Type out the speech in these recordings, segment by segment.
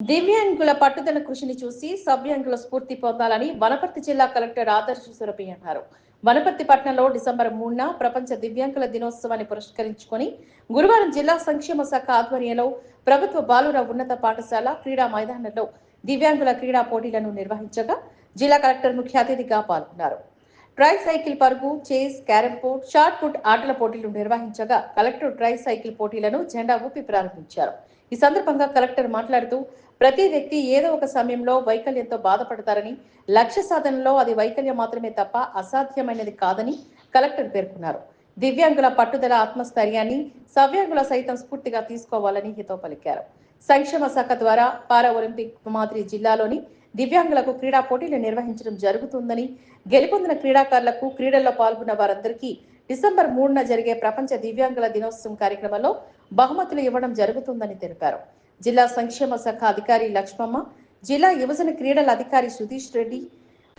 దివ్యాంగుల పట్టుదల కృషిని చూసి సభ్యాంగుల స్ఫూర్తి పొందాలని వనపర్తి జిల్లా కలెక్టర్ ఆదర్శ సురభి అన్నారు. వనపర్తి పట్టణంలో డిసెంబర్ మూడున ప్రపంచ దివ్యాంగుల దినోత్సవాన్ని పురస్కరించుకొని గురువారం జిల్లా సంక్షేమ శాఖ ఆధ్వర్యంలో ప్రభుత్వ బాలుర ఉన్నత పాఠశాల క్రీడా మైదానంలో దివ్యాంగుల క్రీడా పోటీలను నిర్వహించగా జిల్లా కలెక్టర్ ముఖ్య అతిథిగా పాల్గొన్నారు. ట్రై సైకిల్ పరుగు చేస్ క్యారమ్ బోర్డ్ షార్ట్ పుట్ ఆటల పోటీలు నిర్వహించగా కలెక్టర్ ట్రై సైకిల్ పోటీలను జెండా ఊపి ప్రారంభించారు. ఈ సందర్భంగా కలెక్టర్ మాట్లాడుతూ ప్రతి వ్యక్తి ఏదో ఒక సమయంలో వైకల్యంతో బాధపడతారని లక్ష్య సాధనలో అది వైకల్యం మాత్రమే తప్ప అసాధ్యమైనది కాదని కలెక్టర్ పేర్కొన్నారు. దివ్యాంగుల పట్టుదల ఆత్మస్థైర్యాన్ని సవ్యాంగుల సైతం స్ఫూర్తిగా తీసుకోవాలని హితో పలికారు. సంక్షేమ శాఖ ద్వారా పారా ఒలింపిక్ మాదిరి జిల్లాలోని దివ్యాంగులకు క్రీడా పోటీలు నిర్వహించడం జరుగుతుందని గెలుపొందిన క్రీడాకారులకు క్రీడల్లో పాల్గొన్న వారందరికీ డిసెంబర్ మూడున జరిగే ప్రపంచ దివ్యాంగుల దినోత్సవం కార్యక్రమంలో బహుమతులు ఇవ్వడం జరుగుతుందని తెలిపారు. జిల్లా సంక్షేమ శాఖ అధికారి లక్ష్మమ్మ జిల్లా యువజన క్రీడల అధికారి సుధీష్ రెడ్డి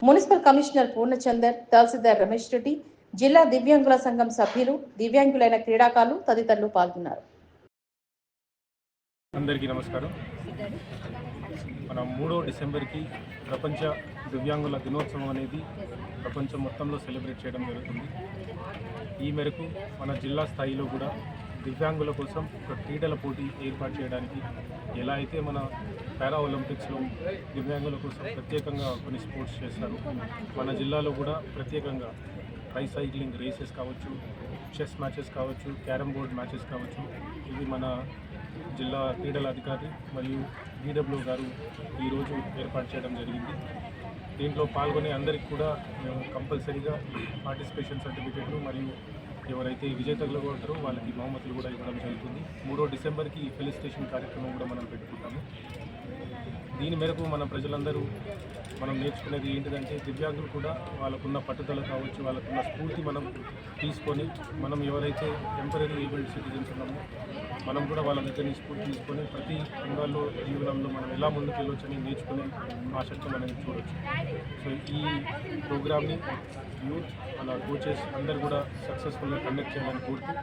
మున్సిపల్ కమిషనర్ పూర్ణచందర్ తహసీల్దార్ రమేష్ రెడ్డి జిల్లా దివ్యాంగుల సంఘం సభ్యులు దివ్యాంగులైన క్రీడాకారులు తదితరులు పాల్గొన్నారు. అందరికీ నమస్కారం. మన మూడో డిసెంబర్కి ప్రపంచ దివ్యాంగుల దినోత్సవం అనేది ప్రపంచం మొత్తంలో సెలబ్రేట్ చేయడం జరుగుతుంది. ఈ మేరకు మన జిల్లా స్థాయిలో కూడా దివ్యాంగుల కోసం ఒక క్రీడల పోటీ ఏర్పాటు చేయడానికి ఎలా అయితే మన పారా ఒలింపిక్స్లో దివ్యాంగుల కోసం ప్రత్యేకంగా కొన్ని స్పోర్ట్స్ చేస్తారు మన జిల్లాలో కూడా ప్రత్యేకంగా రైసైక్లింగ్ సైక్లింగ్ రేసెస్ కావచ్చు చెస్ మ్యాచెస్ కావచ్చు క్యారమ్ బోర్డ్ మ్యాచెస్ కావచ్చు ఇవి మన జిల్లా క్రీడల అధికారి మరియు డీడబ్ల్యూ గారు ఈరోజు ఏర్పాటు చేయడం జరిగింది. దీంట్లో పాల్గొనే అందరికి కూడా మేము కంపల్సరీగా పార్టిసిపేషన్ సర్టిఫికెట్లు మరియు ఎవరైతే విజేతలు ఉంటారో వాళ్ళకి బహుమతులు కూడా ఇవ్వడం జరుగుతుంది. మూడో డిసెంబర్కి ఈ ఫెలిసిటేషన్ కార్యక్రమం కూడా మనం పెట్టుకుంటాము. దీని మేరకు మన ప్రజలందరూ మనం నేర్చుకునేది ఏంటిదంటే దివ్యాంగులు కూడా వాళ్ళకున్న పట్టుదల కావచ్చు వాళ్ళకున్న స్ఫూర్తి మనం తీసుకొని మనం ఎవరైతే టెంపరీ ఏబుల్డ్ సిటిజన్స్ ఉన్నామో మనం కూడా వాళ్ళ దగ్గర స్ఫూర్తి తీసుకొని ప్రతి రంగాల్లో జీవనంలో మనం ఎలా ముందుకు వెళ్ళొచ్చని నేర్చుకునే ఆసక్తి మనం చూడవచ్చు సో ఈ ప్రోగ్రామ్ని యూత్ మన కోచెస్ అందరు కూడా సక్సెస్ఫుల్గా కండక్ట్ చేయాలని కోరుతూ